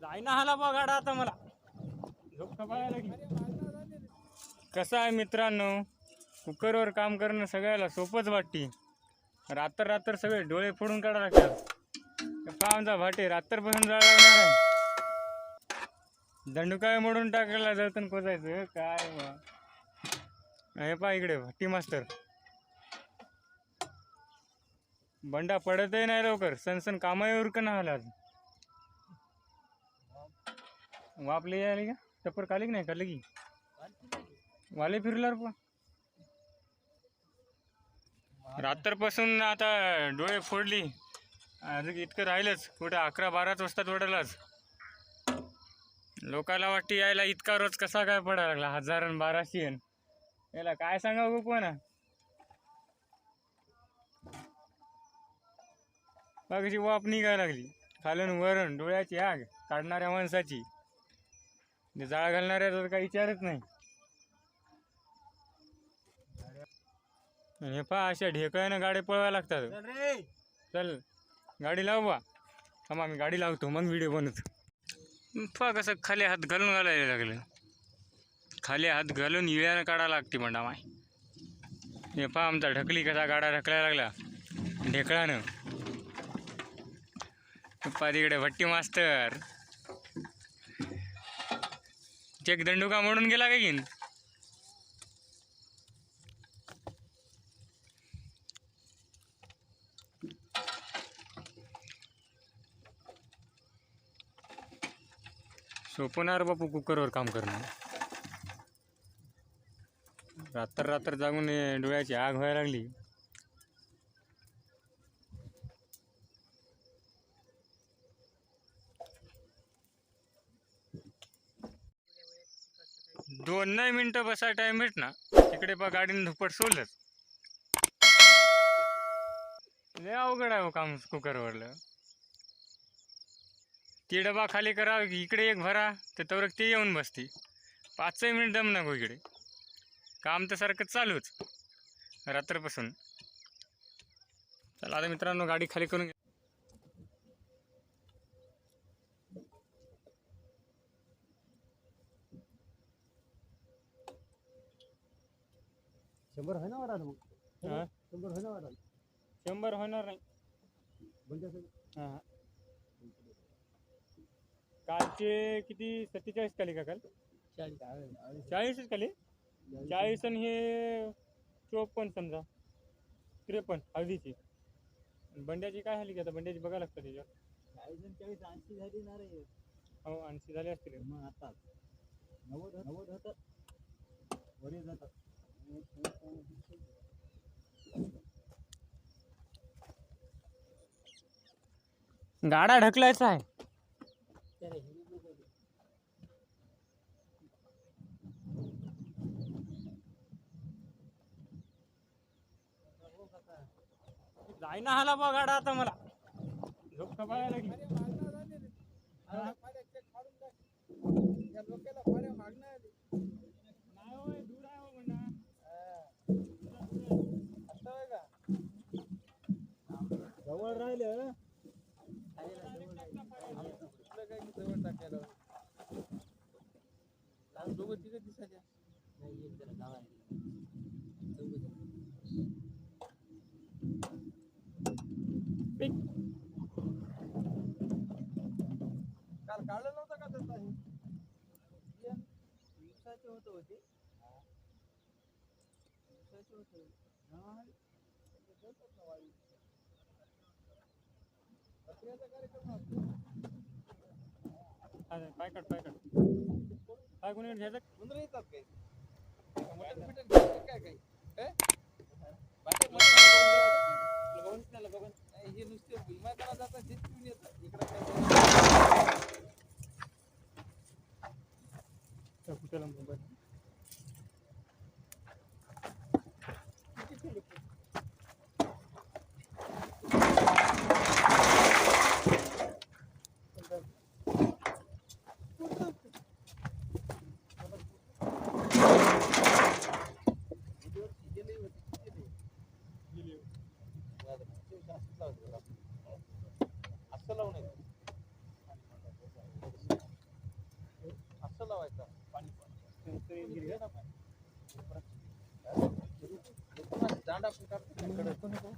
जाईना हाला बा आता मला. झोप लागली कसं आहे मित्रांनो? कुकरवर काम करणं सगळ्याला सोपंच वाटते. रात्र रात्र सगळे डोळे फोडून काढा लागतात. हे जा भाटे भाटे रात्रपासून जायला लागणार आहे. दंडुकाय मोडून टाकायला जळतन कोचायचं काय बा? हे पहा इकडे भट्टी मास्टर बंडा पडतही नाही लवकर. सनसन कामाही उरकन आला आज वापले यायला का? टप्पर काली की नाही? काढले की? वाले फिरल्यावर पण. रात्रपासून आता डोळे फोडली. अजून इतकं राहिलंच. कुठे अकरा बाराच वाजता तोडायलाच लोकाला वाटते यायला इतका रोज कसा काय पडायला लागला? हजार आणि बाराशे याला काय सांगा गो कोण कशी वाप निघायला लागली. खालून वरण डोळ्याची आग. काढणाऱ्या माणसाची. जाळ घालणाऱ्याचा तर काही विचारच नाही. हे पहा अशा ढेकळ्यानं गाड्या पळवायला लागतात. चल गाडी लाव बा. थांबा मी गाडी लावतो मग व्हिडिओ बनवतो. पहा कसं खाली हात घालून घालायला लागलं. खाली हात घालून इळ्यानं काढायला लागते म्हणा माय. हे पहा आमचा ढकली कसा गाडा ढकलायला लागला. ढेकळानं. पहा तिकडे भट्टी मास्तर. चेक दंडुका म्हणून गेला का घेईन सोपणार बापू कुकरवर काम करणं. रात्र रात्र जागून डोळ्याची आग व्हायला लागली. दोन नाही मिनटं बसा टाइम भेट ना. तिकडे पा गाडीने धुपट सोडलंच. लय अवघड आहे हो काम कुकरवरलं. ती डबा खाली करा इकडे एक भरा तर तवरक ते येऊन बसती. पाचही मिनिट दम नको इकडे. काम तर सारखं चालूच. रात्रपासून. चला आता मित्रांनो गाडी खाली करून शंभर आहे ना वाटायला मग? हा? शंभर आहे ना वाटायला शंभर होणार नाही. म्हणजे असं हा. कालचे किती? सत्तेचाळीस खाली का काल? चाळीस आहे. चाळीसच खाली? चाळीस आणि हे चोपन्न समजा. त्रेपन्न हळदीची. आणि बंड्याची काय झाली की आता? बंड्याची बघायला लागतं त्याच्यावर. चाळीस आणि चाळीस ऐंशी झाली ना रे. हो ऐंशी झाले असतील. मग आता गाडा ढकलायचा आहे. जाईना हाला बा गाडा आता मला. झोप राहिले लागली नाही होय, दूर आहे हो बंडा. जवळ राहिलं पिक. काल काढलं नव्हतं का त्याचा हे? दिवसाचे होतं होते दिवसाचे होते अरे पॅकेट पॅकेट। काय कोणी घ्यायचं? मुंद्र येतात काही मटन बिटन घ्यायचं काय काही? हे? बाकी मटन लगवून लगवून हे नुसते भुईमा करा কাটুন কাটুন